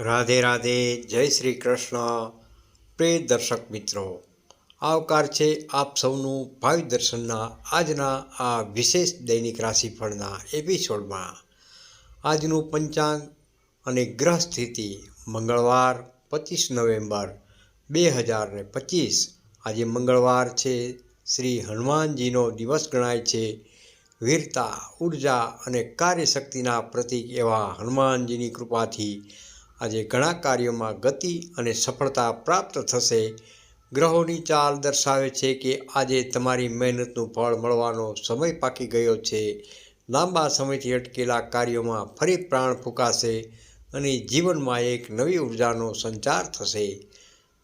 રાધે રાધે, જય શ્રી કૃષ્ણ. પ્રિય દર્શક મિત્રો, આવકાર છે આપ સૌનું ભાવિ દર્શનના આજના આ વિશેષ દૈનિક રાશિફળના એપિસોડમાં. આજનું પંચાંગ અને ગ્રહ સ્થિતિ મંગળવાર પચીસ નવેમ્બર બે હજાર ને પચીસ. આજે મંગળવાર છે, શ્રી હનુમાનજીનો દિવસ ગણાય છે. વીરતા, ઊર્જા અને કાર્યશક્તિના પ્રતીક એવા હનુમાનજીની કૃપાથી આજે ઘણા કાર્યોમાં ગતિ અને સફળતા પ્રાપ્ત થશે. ગ્રહોની ચાલ દર્શાવે છે કે આજે તમારી મહેનતનું ફળ મળવાનો સમય પાકી ગયો છે. લાંબા સમયથી અટકેલા કાર્યોમાં ફરી પ્રાણ ફૂંકાશે અને જીવનમાં એક નવી ઉર્જાનો સંચાર થશે.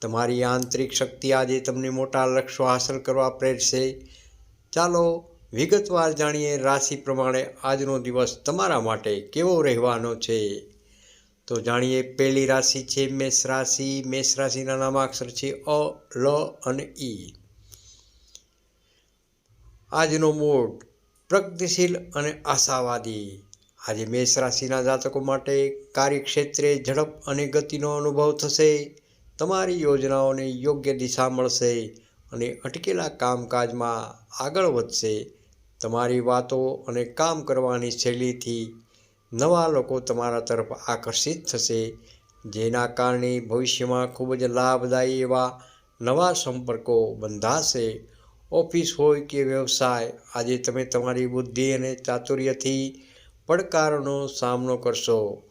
તમારી આંતરિક શક્તિ આજે તમને મોટા લક્ષ્યો હાંસલ કરવા પ્રેરશે. ચાલો વિગતવાર જાણીએ રાશિ પ્રમાણે આજનો દિવસ તમારા માટે કેવો રહેવાનો છે? તો જાણીએ પહેલી રાશિ છે મેષ રાશિ. મેષ રાશિના નામાક્ષર છે અ, લ અને ઈ આજનો મોડ પ્રગતિશીલ અને આશાવાદી. આજે મેષ રાશિના જાતકો માટે કાર્યક્ષેત્રે ઝડપ અને ગતિનો અનુભવ થશે. તમારી યોજનાઓને યોગ્ય દિશા મળશે અને અટકેલા કામકાજમાં આગળ વધશે. તમારી વાતો અને કામ કરવાની શૈલીથી નવા લોકો તમારા તરફ આકર્ષિત થશે. જેના કારણે ભવિષ્યમાં ખૂબ જ લાભદાયી એવા નવા સંપર્કો બંધાશે. ઓફિસ હોય કે વ્યવસાય, આજે તમે તમારી બુદ્ધિ અને ચાતુર્યથી પડકારોનો સામનો કરશો.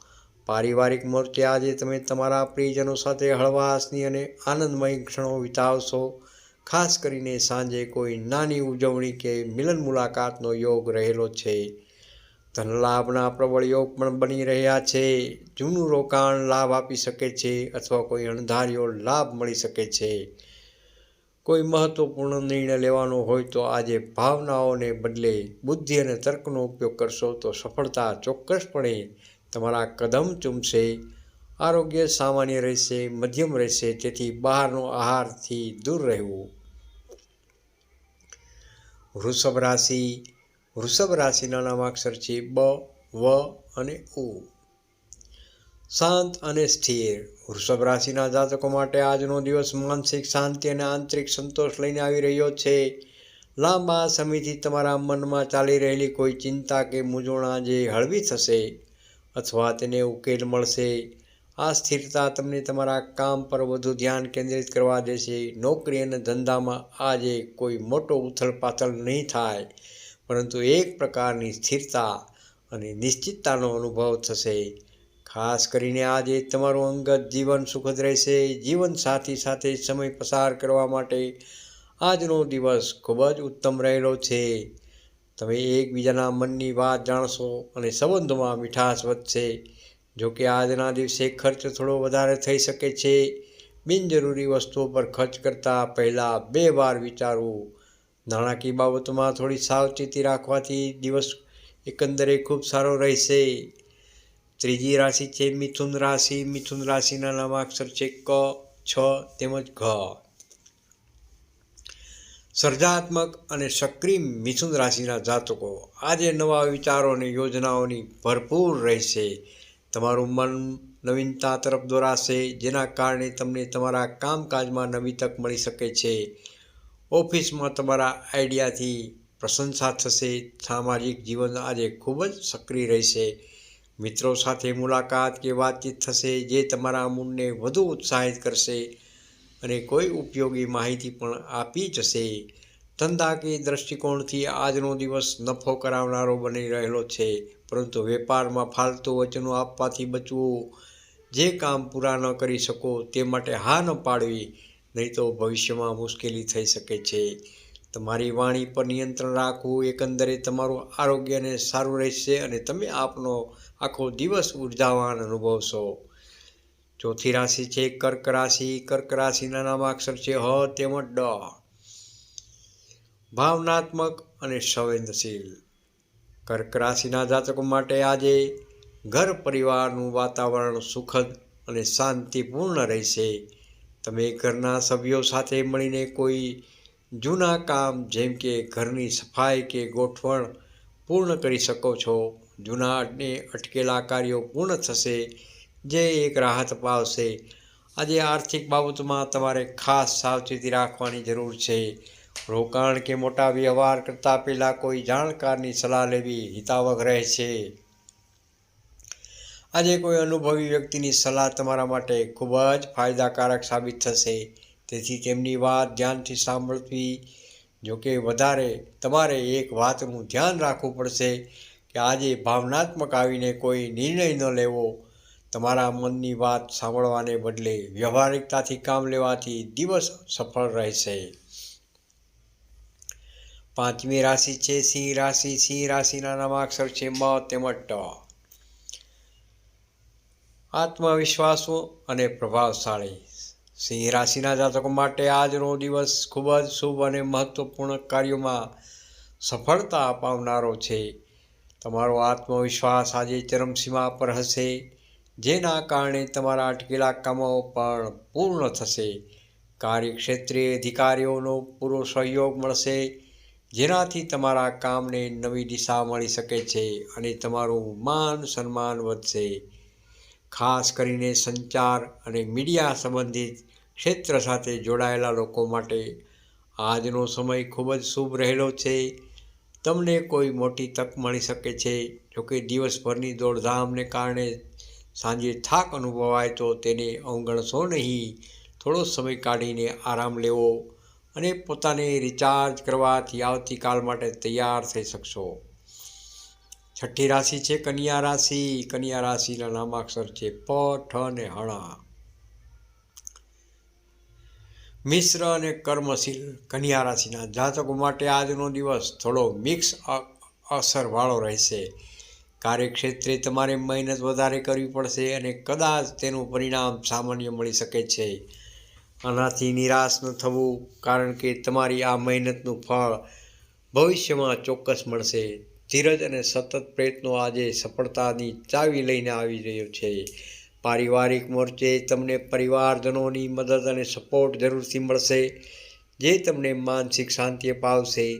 પારિવારિક મોરચે આજે તમે તમારા પ્રિયજનો સાથે હળવાશની અને આનંદમય ક્ષણો વિતાવશો. ખાસ કરીને સાંજે કોઈ નાની ઉજવણી કે મિલન મુલાકાતનો યોગ રહેલો છે. ધનલાભના પ્રબળ પણ બની રહ્યા છે. જૂનું રોકાણ લાભ આપી શકે છે અથવા કોઈ અણધાર્યો લાભ મળી શકે છે. કોઈ મહત્વપૂર્ણ નિર્ણય લેવાનો હોય તો આજે ભાવનાઓને બદલે બુદ્ધિ અને તર્કનો ઉપયોગ કરશો તો સફળતા ચોક્કસપણે તમારા કદમ ચૂમશે. આરોગ્ય સામાન્ય રહેશે, મધ્યમ રહેશે, તેથી બહારનો આહારથી દૂર રહેવું. વૃષભ રાશિ વૃષભ રાશિના નામાક્ષર છે બ, વ અને ઉ. શાંત અને સ્થિર. વૃષભ રાશિના જાતકો માટે આજનો દિવસ માનસિક શાંતિ અને આંતરિક સંતોષ લઈને આવી રહ્યો છે. લાંબા સમયથી તમારા મનમાં ચાલી રહેલી કોઈ ચિંતા કે મૂંઝવણા જે હળવી થશે અથવા તેને ઉકેલ મળશે. આ સ્થિરતા તમને તમારા કામ પર વધુ ધ્યાન કેન્દ્રિત કરવા દેશે. નોકરી અને ધંધામાં આજે કોઈ મોટો ઉથલપાથલ નહીં થાય. પરંતુ એક પ્રકારની સ્થિરતા અને નિશ્ચિતતાનો અનુભવ થશે. ખાસ કરીને આજે તમારું અંગત જીવન સુખદ રહેશે. જીવનસાથી સાથે સમય પસાર કરવા માટે આજનો દિવસ ખૂબ જ ઉત્તમ રહેલો છે. તમે એકબીજાના મનની વાત જાણશો અને સંબંધોમાં મીઠાશ વધશે. જો કે આજના દિવસે ખર્ચ થોડો વધારે થઈ શકે છે. બિનજરૂરી વસ્તુઓ પર ખર્ચ કરતાં પહેલાં બે વાર વિચારવું નાણાકીય બાબતોમાં થોડી સાવચેતી રાખવાથી દિવસ એકંદરે ખૂબ સારો રહેશે. ત્રીજી રાશિ છે મિથુન રાશિ. મિથુન રાશિના નામાક્ષર છે ક, છ તેમજ ઘ. સર્જાત્મક અને સક્રિય મિથુન રાશિના જાતકો, આજે નવા વિચારો અને યોજનાઓની ભરપૂર રહેશે. તમારું મન નવીનતા તરફ દોરાશે, જેના કારણે તમને તમારા કામકાજમાં નવી તક મળી શકે છે. ઓફિસમાં તમારા આઈડિયાથી પ્રશંસા થશે, સામાજિક જીવન આજે ખૂબ જ સક્રિય રહેશે. મિત્રો સાથે મુલાકાત કે વાતચીત થશે જે તમારા મૂડને વધુ ઉત્સાહિત કરશે અને કોઈ ઉપયોગી માહિતી પણ આપી જશે. ધંધાકીય દ્રષ્ટિકોણથી આજનો દિવસ નફો કરાવનારો બની રહેલો છે, પરંતુ વેપારમાં ફાલતુ વચનો આપવાથી બચવું. જે કામ પૂરા ન કરી શકો તે માટે હા ન પાડવી. નહીં તો ભવિષ્યમાં મુશ્કેલી થઈ શકે છે. તમારી વાણી પર નિયંત્રણ રાખવું એકંદરે તમારું આરોગ્યને સારું રહેશે અને તમે આપનો આખો દિવસ ઉર્જાવાન અનુભવશો. ચોથી રાશિ છે કર્ક રાશિ. કર્ક રાશિના નામાક્ષર છે હ તેમજ ડ. ભાવનાત્મક અને સંવેદનશીલ. કર્ક રાશિના જાતકો માટે આજે ઘર પરિવારનું વાતાવરણ સુખદ અને શાંતિપૂર્ણ રહેશે. તમે ઘરના સભ્યો સાથે મળીને કોઈ જૂના કામ, જેમ કે ઘરની સફાઈ કે ગોઠવણ પૂર્ણ કરી શકો છો. જૂના અને અટકેલા કાર્યો પૂર્ણ થશે. જે એક રાહત અપાવશે આજે આર્થિક બાબતોમાં તમારે ખાસ સાવચેતી રાખવાની જરૂર છે. રોકાણ કે મોટા વ્યવહાર કરતાં પહેલાં કોઈ જાણકારની સલાહ લેવી હિતાવહ રહે છે. આજે કોઈ અનુભવી વ્યક્તિની સલાહ તમારા માટે ખૂબ જ ફાયદાકારક સાબિત થશે. તેથી તેમની વાત ધ્યાનથી સાંભળવી જોકે વધારે તમારે એક વાતનું ધ્યાન રાખવું પડશે કે આજે ભાવનાત્મક આવીને કોઈ નિર્ણય ન લેવો. તમારા મનની વાત સાંભળવાને બદલે વ્યવહારિકતાથી કામ લેવાથી દિવસ સફળ રહેશે. પાંચમી રાશિ છે સિંહ રાશિ. સિંહ રાશિના નામાક્ષર છે મ તેમજ ટ. આત્મવિશ્વાસો અને પ્રભાવશાળી. સિંહ રાશિના જાતકો માટે આજનો દિવસ ખૂબ જ શુભ અને મહત્વપૂર્ણ કાર્યોમાં સફળતા અપાવનારો છે. તમારો આત્મવિશ્વાસ આજે ચરમસીમા પર હશે, જેના કારણે તમારા અટકેલા કામો પણ પૂર્ણ થશે. કાર્યક્ષેત્રે અધિકારીઓનો પૂરો સહયોગ મળશે, જેનાથી તમારા કામને નવી દિશા મળી શકે છે અને તમારું માન સન્માન વધશે. ખાસ કરીને સંચાર અને મીડિયા સંબંધિત ક્ષેત્ર સાથે જોડાયેલા લોકો માટે આજનો સમય ખૂબ જ શુભ રહેલો છે. તમને કોઈ મોટી તક મળી શકે છે જોકે દિવસભરની દોડધામને કારણે સાંજે થાક અનુભવાય તો તેને અવગણશો નહીં. થોડો સમય કાઢીને આરામ લેવો અને પોતાને રિચાર્જ કરવાથી આવતીકાલ માટે તૈયાર થઈ શકશો. છઠ્ઠી રાશિ છે, કન્યા રાશિ. કન્યા રાશિના નામાક્ષર છે, પ, ઠ અને હણા. મિશ્ર અને કર્મશીલ કન્યા રાશિના જાતકો માટે આજનો દિવસ થોડો મિક્સ અસરવાળો રહેશે. કાર્યક્ષેત્રે તમારે મહેનત વધારે કરવી પડશે અને કદાચ તેનું પરિણામ સામાન્ય મળી શકે છે. આનાથી નિરાશ ન થવું, કારણ કે તમારી આ મહેનતનું ફળ ભવિષ્યમાં ચોક્કસ મળશે. ધીરજ અને સતત પ્રયત્નો આજે સફળતાની ચાવી લઈને આવી રહ્યો છે. પારિવારિક મોરચે તમને પરિવારજનોની મદદ અને સપોર્ટ જરૂરથી મળશે, જે તમને માનસિક શાંતિ અપાવશે.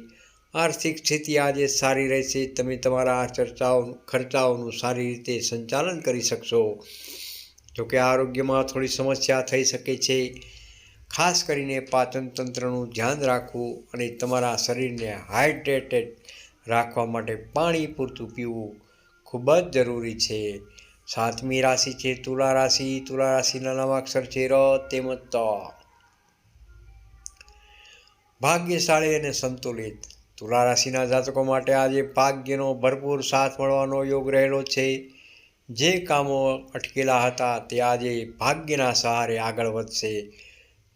આર્થિક સ્થિતિ આજે સારી રહેશે. તમે તમારા ચર્ચાઓ, ખર્ચાઓનું સારી રીતે સંચાલન કરી શકશો. જોકે આરોગ્યમાં થોડી સમસ્યા થઈ શકે છે. ખાસ કરીને પાચન તંત્રનું ધ્યાન રાખવું અને તમારા શરીરને હાઇડ્રેટેડ રાખવા માટે પાણી પૂરતું પીવું ખૂબ જ જરૂરી છે. સાતમી રાશિ છે તુલા રાશિ. તુલા રાશિના નવાક્ષર છે ર તેમજ ત. ભાગ્યશાળી અને સંતુલિત. તુલા રાશિના જાતકો માટે આજે ભાગ્યનો ભરપૂર સાથ મળવાનો યોગ રહેલો છે. જે કામો અટકેલા હતા તે આજે ભાગ્યના સહારે આગળ વધશે.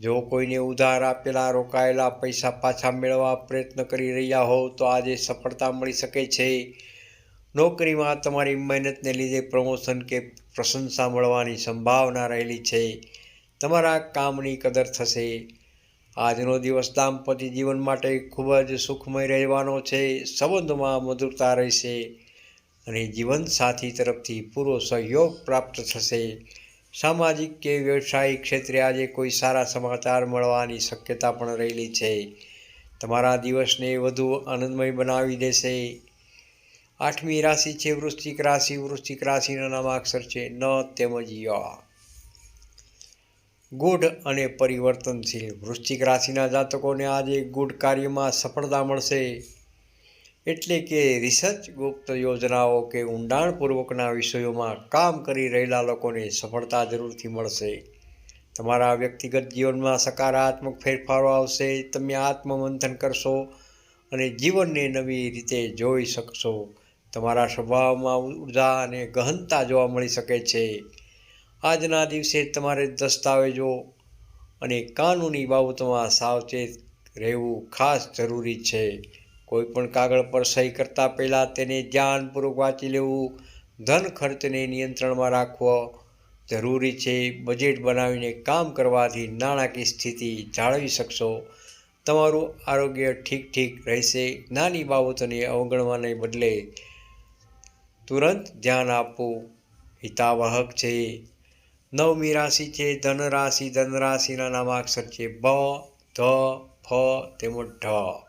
જો કોઈને ઉધાર આપેલા, રોકાયેલા, પૈસા પાછા મેળવવા પ્રયત્ન કરી રહ્યા હોવ, તો આજે સફળતા મળી શકે છે. નોકરીમાં તમારી મહેનતને લીધે પ્રમોશન કે પ્રશંસા મળવાની સંભાવના રહેલી છે. તમારા કામની કદર થશે. આજનો દિવસ દાંપત્ય જીવન માટે ખૂબ જ સુખમય રહેવાનો છે. સંબંધોમાં મધુરતા રહેશે અને જીવનસાથી તરફથી પૂરો સહયોગ પ્રાપ્ત થશે. સામાજિક કે વ્યવસાયિક ક્ષેત્રે આજે કોઈ સારા સમાચાર મળવાની શક્યતા પણ રહેલી છે. તમારા દિવસને વધુ આનંદમય બનાવી દેશે. આઠમી રાશિ છે વૃશ્ચિક રાશિ. વૃશ્ચિક રાશિના નામાક્ષર છે ન તેમજ ય. ગુઢ અને પરિવર્તનશીલ વૃશ્ચિક રાશિના જાતકોને આજે ગુઢ કાર્યમાં સફળતા મળશે. એટલે કે રિસર્ચ ગુપ્ત યોજનાઓ કે ઊંડાણપૂર્વકના વિષયોમાં કામ કરી રહેલા લોકોને સફળતા જરૂરથી મળશે. તમારા વ્યક્તિગત જીવનમાં સકારાત્મક ફેરફારો આવશે, તમે આત્મમંથન કરશો અને જીવનને નવી રીતે જોઈ શકશો. તમારા સ્વભાવમાં ઊર્જા અને ગહનતા જોવા મળી શકે છે. આજના દિવસે તમારે દસ્તાવેજો અને કાનૂની બાબતોમાં સાવચેત રહેવું ખાસ જરૂરી છે. કોઈ પણ કાગળ પર સહી કરતાં પહેલાં તેને ધ્યાનપૂર્વક વાંચી લેવું, ધન ખર્ચને નિયંત્રણમાં રાખવો જરૂરી છે. બજેટ બનાવીને કામ કરવાથી નાણાકીય સ્થિતિ જાળવી શકશો. તમારું આરોગ્ય ઠીક ઠીક રહેશે. નાની બાબતોને અવગણવાને બદલે તુરંત ધ્યાન આપવું હિતાવહક છે. નવમી રાશિ છે. ધન રાશિ ધન રાશિના નામાક્ષર છે. બ, ધ, ફ તેમજ ઢ.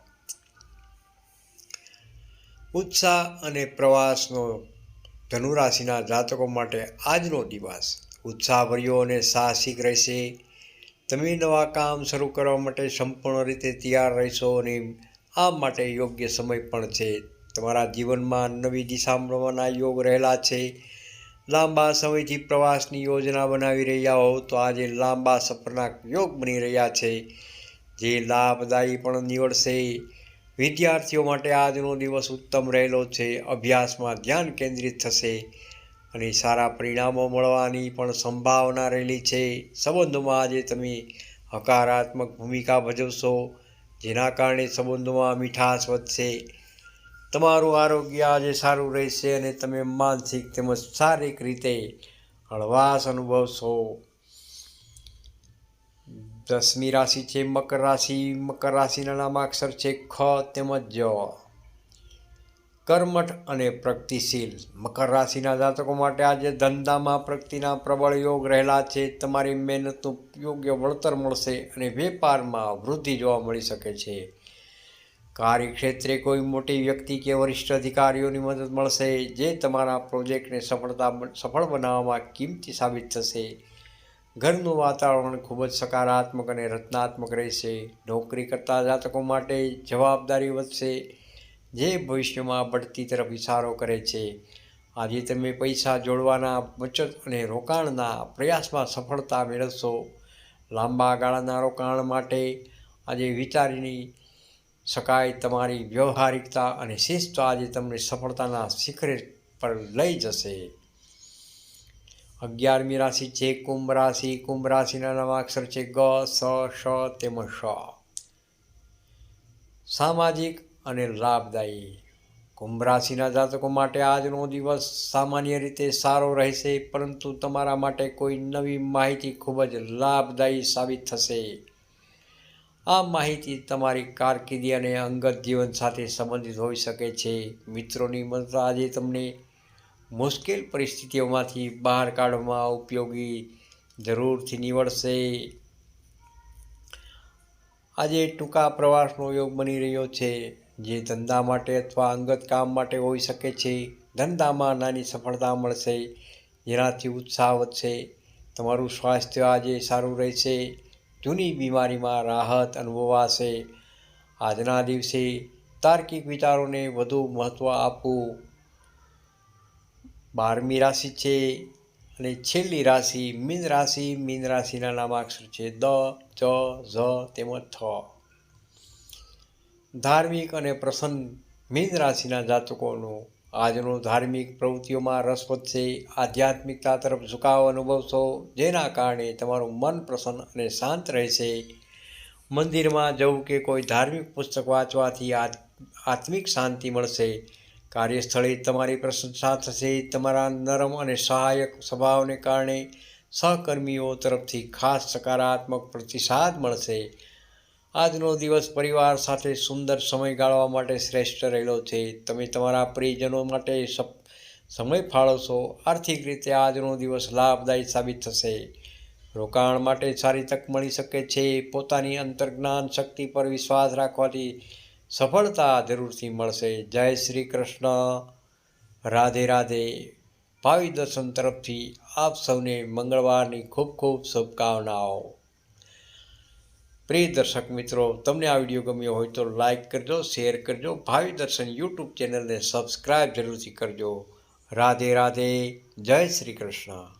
ઉત્સાહ અને પ્રવાસનો ધનુરાશિના જાતકો માટે આજનો દિવસ ઉત્સાહભર્યો અને સાહસિક રહેશે. તમે નવા કામ શરૂ કરવા માટે સંપૂર્ણ રીતે તૈયાર રહેશો અને આ માટે યોગ્ય સમય પણ છે. તમારા જીવનમાં નવી દિશા મળવાના યોગ રહેલા છે. લાંબા સમયથી પ્રવાસની યોજના બનાવી રહ્યા હો તો આજે લાંબા સફરના યોગ બની રહ્યા છે. જે લાભદાયી પણ નીવડશે. વિદ્યાર્થીઓ માટે આજનો દિવસ ઉત્તમ રહેલો છે. અભ્યાસમાં ધ્યાન કેન્દ્રિત થશે અને સારા પરિણામો મળવાની પણ સંભાવના રહેલી છે. સંબંધોમાં આજે તમે હકારાત્મક ભૂમિકા ભજવશો, જેના કારણે સંબંધોમાં મીઠાશ વધશે. તમારું આરોગ્ય આજે સારું રહેશે અને તમે માનસિક તેમજ શારીરિક રીતે હળવાશ અનુભવશો. દસમી રાશિ છે, મકર રાશિ, મકર રાશિના નામાક્ષર છે ખ તેમજ જ કર્મઠ અને પ્રગતિશીલ. મકર રાશિના જાતકો માટે આજે ધંધામાં પ્રગતિના પ્રબળ યોગ રહેલા છે. તમારી મહેનતનું યોગ્ય વળતર મળશે અને વેપારમાં વૃદ્ધિ જોવા મળી શકે છે. કાર્યક્ષેત્રે કોઈ મોટી વ્યક્તિ કે વરિષ્ઠ અધિકારીઓની મદદ મળશે, જે તમારા પ્રોજેક્ટને સફળતા સફળ બનાવવામાં કિંમતી સાબિત થશે. ઘરનું વાતાવરણ ખૂબ જ સકારાત્મક અને રચનાત્મક રહેશે. નોકરી કરતા જાતકો માટે જવાબદારી વધશે. જે ભવિષ્યમાં બઢતી તરફ ઇશારો કરે છે. આજે તમે પૈસા જોડવાના, બચત અને રોકાણના પ્રયાસમાં સફળતા મેળવશો. લાંબા ગાળાના રોકાણ માટે આજે વિચારીની શકાય તમારી વ્યવહારિકતા અને શિસ્ત આજે તમને સફળતાના શિખરે પર લઈ જશે. અગિયારમી રાશિ છે, કુંભ રાશિ. કુંભ રાશિના નવા અક્ષર છે, ગ, સ શ તેમજ શ સામાજિક અને લાભદાયી. કુંભ રાશિના જાતકો માટે આજનો દિવસ સામાન્ય રીતે સારો રહેશે, પરંતુ તમારા માટે કોઈ નવી માહિતી ખૂબ જ લાભદાયી સાબિત થશે. આ માહિતી તમારી કારકિર્દી અને અંગત જીવન સાથે સંબંધિત હોઈ શકે છે. મિત્રોની મદદ આજે તમને મુશ્કેલ પરિસ્થિતિઓમાંથી બહાર કાઢવામાં ઉપયોગી જરૂરથી નીવડશે. આજે ટૂંકા પ્રવાસનો યોગ બની રહ્યો છે, જે ધંધા માટે અથવા અંગત કામ માટે હોઈ શકે છે. ધંધામાં નાની સફળતા મળશે, જેનાથી ઉત્સાહ વધશે. તમારું સ્વાસ્થ્ય આજે સારું રહેશે. જૂની બીમારીમાં રાહત અનુભવાશે. આજના દિવસે તાર્કિક વિચારોને વધુ મહત્ત્વ આપવું બારમી રાશિ છે અને છેલ્લી રાશિ મીન રાશિ, મીન રાશિના નામાક્ષર છે દ, ચ, ઝ, તેમજ થ. ધાર્મિક અને પ્રસન્ન મીન રાશિના જાતકોનો આજનો ધાર્મિક પ્રવૃત્તિઓમાં રસ વધશે. આધ્યાત્મિકતા તરફ ઝુકાવ અનુભવશો, જેના કારણે તમારું મન પ્રસન્ન અને શાંત રહેશે. મંદિરમાં જવું કે કોઈ ધાર્મિક પુસ્તક વાંચવાથી આત્મિક શાંતિ મળશે. કાર્યસ્થળે તમારી પ્રશંસા થશે. તમારા નરમ અને સહાયક સ્વભાવને કારણે સહકર્મીઓ તરફથી ખાસ સકારાત્મક પ્રતિસાદ મળશે. આજનો દિવસ પરિવાર સાથે સુંદર સમય ગાળવા માટે શ્રેષ્ઠ રહેલો છે. તમે તમારા પ્રિયજનો માટે સમય ફાળવશો. આર્થિક રીતે આજનો દિવસ લાભદાયી સાબિત થશે. રોકાણ માટે સારી તક મળી શકે છે. પોતાની અંતર્જ્ઞાન શક્તિ પર વિશ્વાસ રાખવાથી સફળતા જરૂરથી મળશે. જય શ્રી કૃષ્ણ. રાધે રાધે. ભાવિ દર્શન તરફથી આપ સૌને મંગળવારની ખૂબ ખૂબ શુભકામનાઓ. પ્રિય દર્શક મિત્રો, તમને આ વીડિયો ગમ્યો હોય તો લાઈક કરજો, શેર કરજો, ભાવિ દર્શન યુટ્યુબ ચેનલને સબસ્ક્રાઈબ જરૂરથી કરજો. રાધે રાધે. જય શ્રી કૃષ્ણ.